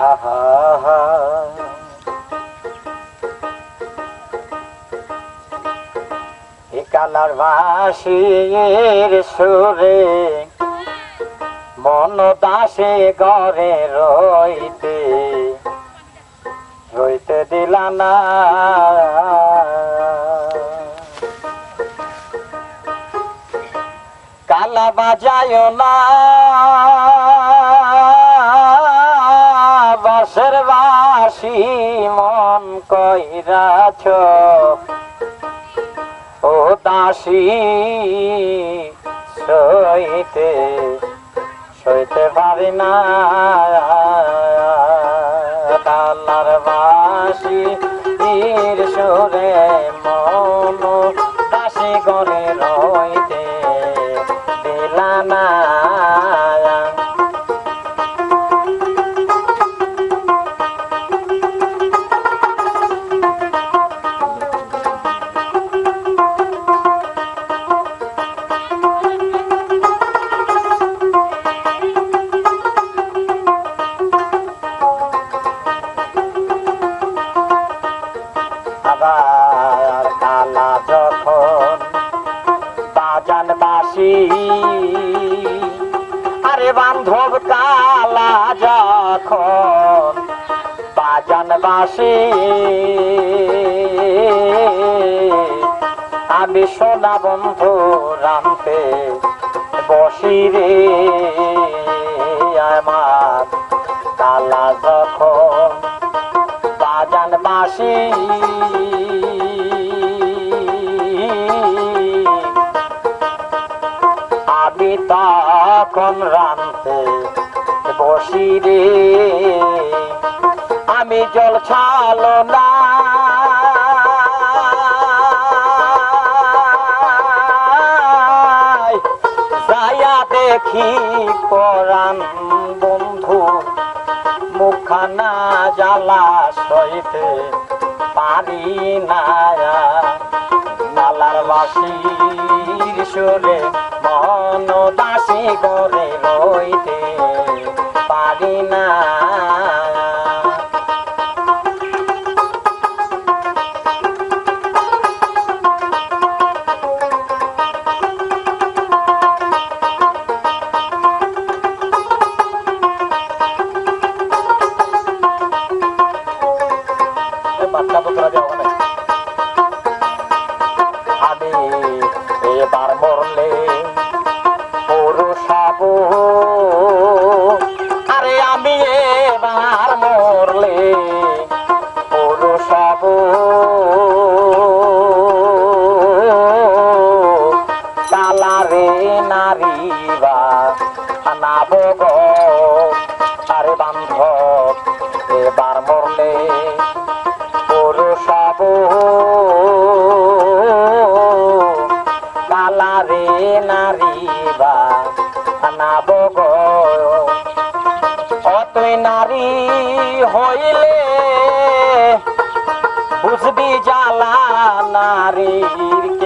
হা colour বাসির সুরে মন দাসে গড়ে রইতে রইতে দিলানা কালা বাজায় না। মন কইরাছ। ও দাসী সইতে সইতে পারি না। আরে বান্ধব কালা যখন বাজান বাসি, আমি সোনা বন্ধু রামতে বসি রে। আমার কালা যখন বাজান বাসি, আমি তখন রামতে বসি রে, আমি জল ছালো না। যাইয়া দেখি পরাণ বন্ধু মুখানা জ্বালা সইতে পারি না। নালার বাসির সুরে মন দাসী করে রইতে পারি না। আমি এবার মরলে পুরুষাব নারীবা আনাব গো আরে বান্ধব এবার মরলে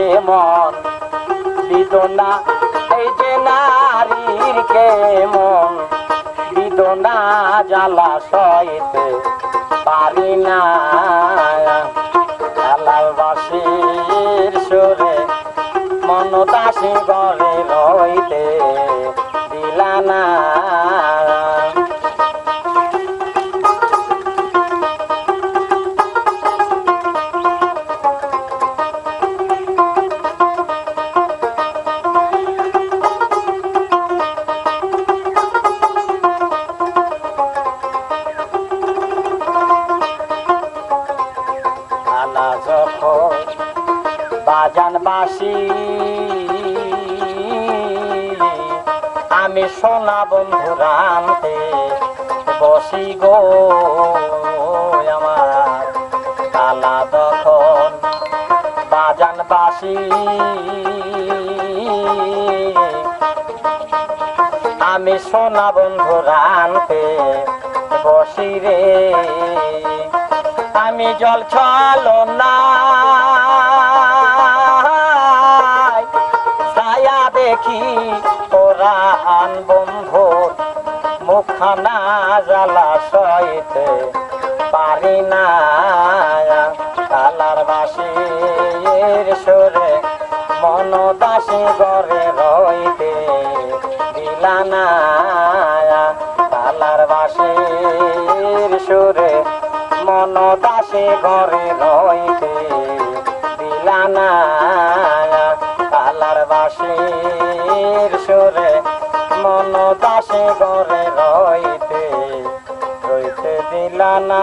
কেমন? বিদনা, এই যে নারীর কে কেমন? বিদনা জ্বালা সইতে পারি না। আলাল বাসির সুরে মন দাসী বাজান বাসি আমি সোনা বন্ধু রামতে বসি গো আমার কালা তখন বাজান বাসি আমি সোনা বন্ধু রামতে বসি রে। আমি জল ছলো না দেখি কোরআন বন্ধু মুখানা জ্বালা সইতে পারি না। কালার বাসির সুরে মন দাসী ঘরে রইতে দিলানা তালার বাসির সুরে মন দাসী ঘরে রইতে দিলানা বাসির সুরে মন দাসে গরে রইতে রইতে দিলানা